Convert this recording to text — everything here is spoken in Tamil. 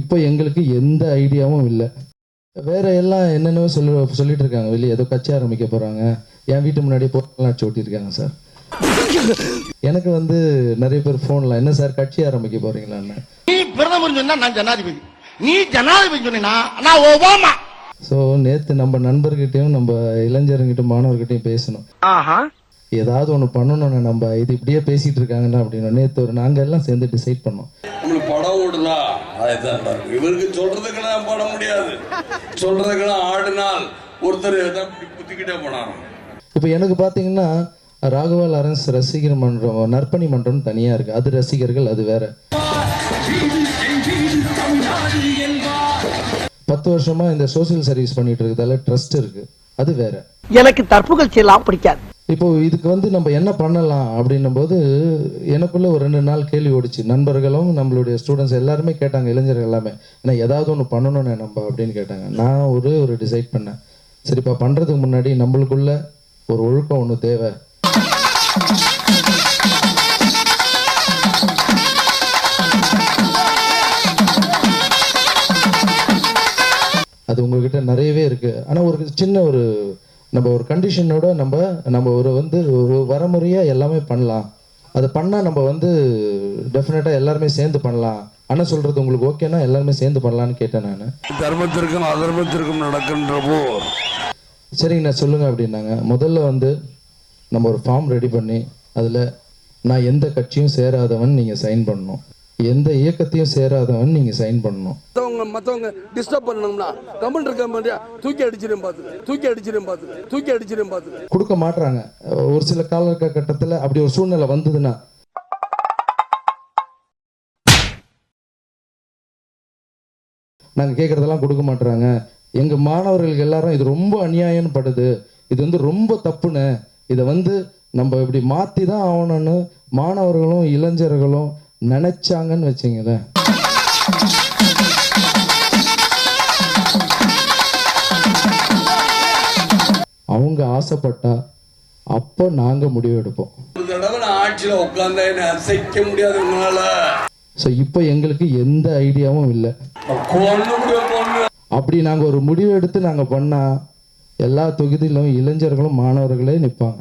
இப்போ எங்களுக்கு எந்த ஐடியாவும் இல்லை. வேற எல்லாம் என்னென்னவோ சொல்லி சொல்லிட்டு இருக்காங்க வெளியே ஏதோ கட்சி ஆரம்பிக்க போறாங்க. என் வீட்டு முன்னாடி போட்டெல்லாம் அடிச்சு ஒட்டியிருக்காங்க சார். எனக்கு வந்து நிறைய பேர் ஃபோன்ல என்ன சார் கட்சி ஆரம்பிக்க போறீங்களான்னு? நீ பிரதமர் சொன்னா நான் ஜனாதிபதி. நீ ஜனாதிபதி சொன்னா நான் ஒபாமா. ஸோ நேற்று நம்ம நண்பர்கிட்டயும் நம்ம இளைஞர்கிட்டயும் மாணவர்கிட்டயும் பேசணும். ஆஹா. ஏதாவது ஒன்று பண்ணணும்னு நம்ம இது இப்படியே பேசிட்டு இருக்காங்கன்னா அப்படின்னு நேற்று ஒரு நாங்கள் எல்லாம் சேர்ந்து டிசைட் பண்ணோம். நம்மளுக்கு படம் ஓடுதா? அதுதான். இவருக்கு சொல்றதுக்கெல்லாம் போட முடியாது. சொல்றதுக்கெல்லாம் ஆடினால் ஒருத்தர் ஏதாவது இப்படி குத்திக்கிட்டே போனாராம். இப்போ எனக்கு பார்த்தீங்கன்னா ராகவா லாரன்ஸ் ரசிகர் மன்றம் நற்பணி மன்றம்னு தனியாக இருக்கு. அது ரசிகர்கள் அது வேற. பத்து வருஷமா இந்த சோஷியல் சர்வீஸ் பண்ணிட்டு இருக்கிறதால ட்ரஸ்ட் இருக்கு. அது வேற. எனக்கு தற்புகழ்ச்சி எல்லாம் பிடிக்காது. இப்போ இதுக்கு வந்து நம்ம என்ன பண்ணலாம் அப்படின்னும் போது எனக்குள்ள ஒரு ரெண்டு நாள் கேள்வி ஓடிச்சு. நண்பர்களும் நம்மளுடைய ஸ்டூடெண்ட்ஸ் எல்லாருமே கேட்டாங்க இளைஞர்கள் எல்லாமே. ஏன்னா ஏதாவது ஒன்று பண்ணணும்னு நம்ம அப்படின்னு கேட்டாங்க. நான் ஒரே ஒரு டிசைட் பண்ணேன். சரிப்பா பண்ணுறதுக்கு முன்னாடி நம்மளுக்குள்ள ஒரு ஒழுக்கம் ஒன்று தேவை. அது உங்ககிட்ட நிறையவே இருக்கு. ஆனால் ஒரு சின்ன ஒரு நம்ம ஒரு கண்டிஷனோட நம்ம நம்ம ஒரு வந்து ஒரு வரமுறையா எல்லாமே பண்ணலாம். அதை பண்ணா நம்ம வந்து டெஃபினட்டா எல்லாருமே சேர்ந்து பண்ணலாம். ஆனா சொல்றது உங்களுக்கு ஓகேனா எல்லாருமே சேர்ந்து பண்ணலாம்னு கேட்டேன் நான். தர்மத்திற்கும் அதர்மத்திற்கும் நடக்கின்ற போர். சரிங்கண்ணா சொல்லுங்க அப்படின்னாங்க. முதல்ல வந்து நம்ம ஒரு ஃபார்ம் ரெடி பண்ணி அதில் நான் எந்த கட்சியும் சேராதவன் நீங்கள் சைன் பண்ணணும். எந்த இயக்கத்தையும் சேராதவன் நீங்கள் சைன் பண்ணணும். மத்தவங்க மத்தவங்க டிஸ்டர்ப் பண்ணணும்னா கமெண்ட் இருக்க மாதிரியா தூக்கி அடிச்சிடும் பார்த்து தூக்கி அடிச்சிடும் பார்த்து தூக்கி அடிச்சிடும் பார்த்து கொடுக்க மாட்றாங்க. ஒரு சில காலகட்டத்தில் அப்படி ஒரு சூழ்நிலை வந்ததுன்னா. நாங்கள் கேட்குறதெல்லாம் கொடுக்க மாட்றாங்க. எங்கள் மாணவர்களுக்கு எல்லாரும் இது ரொம்ப அநியாயம்னு படுது. இது வந்து ரொம்ப தப்புன்னு. இதை வந்து நம்ம இப்படி மாற்றி தான் ஆகணும்னு மாணவர்களும் இளைஞர்களும் நினைச்சாங்கன்னு வச்சுங்களேன் அவங்க ஆசைப்பட்டா அப்போ நாங்கள் முடிவு எடுப்போம். ஆட்சியில அசைக்க முடியாது உங்களால ஸோ இப்போ எங்களுக்கு எந்த ஐடியாவும் இல்லை. அப்படி நாங்கள் ஒரு முடிவு எடுத்து நாங்கள் பண்ணால் எல்லா தொகுதியிலும் இளைஞர்களும் மாணவர்களே நிற்பாங்க